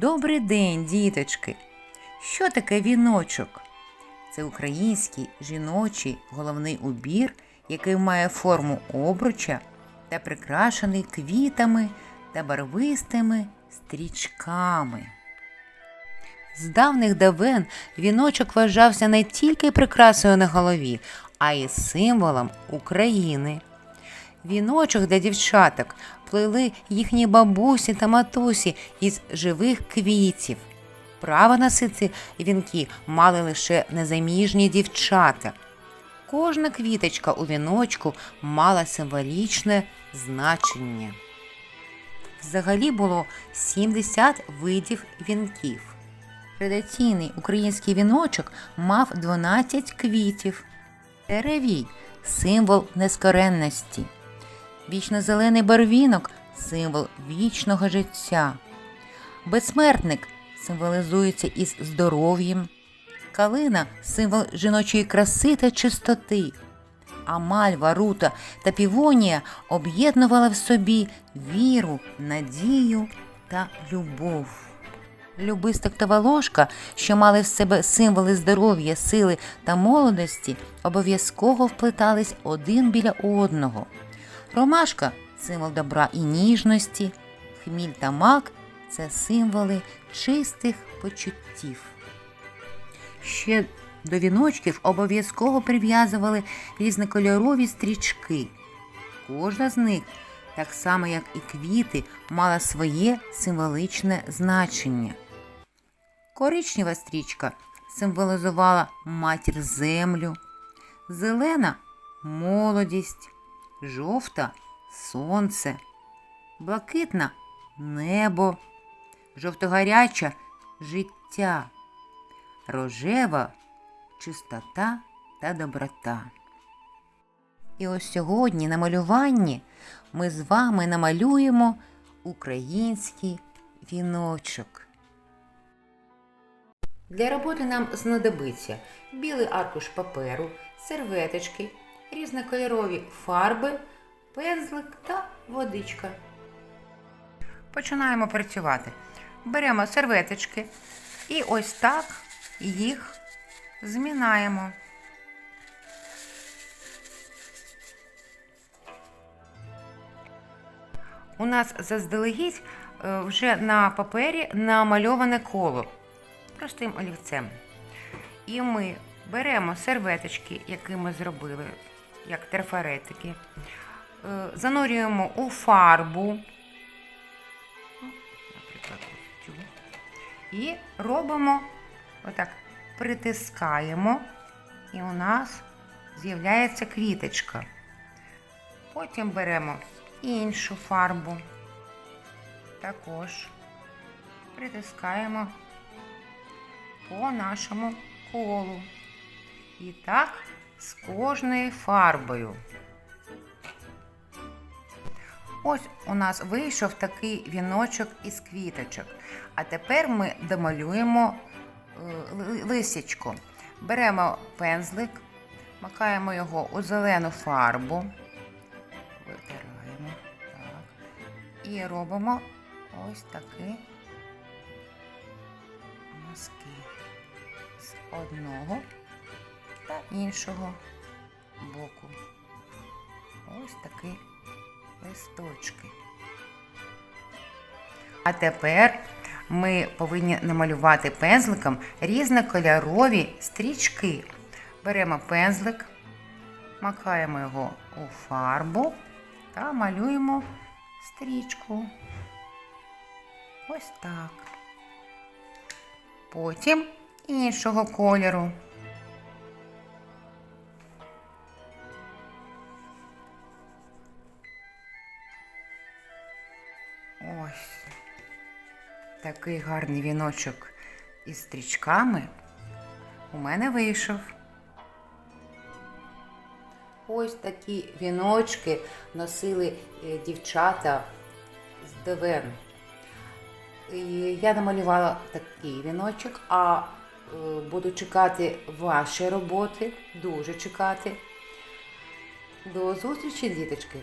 Добрий день, діточки! Що таке віночок? Це український жіночий головний убір, який має форму обруча та прикрашений квітами та барвистими стрічками. З давних давен віночок вважався не тільки прикрасою на голові, а й символом України. Віночок для дівчаток плели їхні бабусі та матусі із живих квітів. Право носити вінки мали лише незаміжні дівчата. Кожна квіточка у віночку мала символічне значення. Взагалі було 70 видів вінків. Традиційний український віночок мав 12 квітів. Деревій символ нескоренності. Вічно-зелений барвінок символ вічного життя. Безсмертник символізується із здоров'ям. Калина символ жіночої краси та чистоти. А мальва, рута та півонія об'єднували в собі віру, надію та любов. Любисток та волошка, що мали в себе символи здоров'я, сили та молодості, обов'язково вплетались один біля одного. Ромашка символ добра і ніжності, хміль та мак це символи чистих почуттів. Ще до віночків обов'язково прив'язували різнокольорові стрічки. Кожна з них, так само як і квіти, мала своє символичне значення. Коричнева стрічка символізувала матір землю, зелена молодість, жовта сонце, блакитна небо, жовтогаряча життя, рожева чистота та доброта. І ось сьогодні на малюванні ми з вами намалюємо український віночок. Для роботи нам знадобиться білий аркуш паперу, серветочки, різнокольорові фарби, пензлик та водичка. Починаємо працювати. Беремо серветочки і ось так їх змінаємо. У нас заздалегідь е, вже на папері намальоване коло простим олівцем. І ми беремо серветочки, які ми зробили, як трафаретики, е, занурюємо у фарбу, наприклад, цю, і робимо отак, притискаємо, і у нас з'являється квіточка. Потім беремо іншу фарбу, також притискаємо по нашому колу. І так з кожною фарбою. Ось у нас вийшов такий віночок із квіточок. А тепер ми домалюємо е, лисячко. Беремо пензлик, макаємо його у зелену фарбу, витираємо так, і робимо ось такі мазки з одного та іншого боку. Ось такі листочки. А тепер ми повинні намалювати пензликом різнокольорові стрічки. Беремо пензлик, макаємо його у фарбу та малюємо стрічку. Ось так. Потім іншого кольору. Такий гарний віночок із стрічками у мене вийшов. Ось такі віночки носили е, дівчата з ДВН. І Я намалювала такий віночок, а е, буду чекати ваші роботи, дуже чекати. До зустрічі, діточки!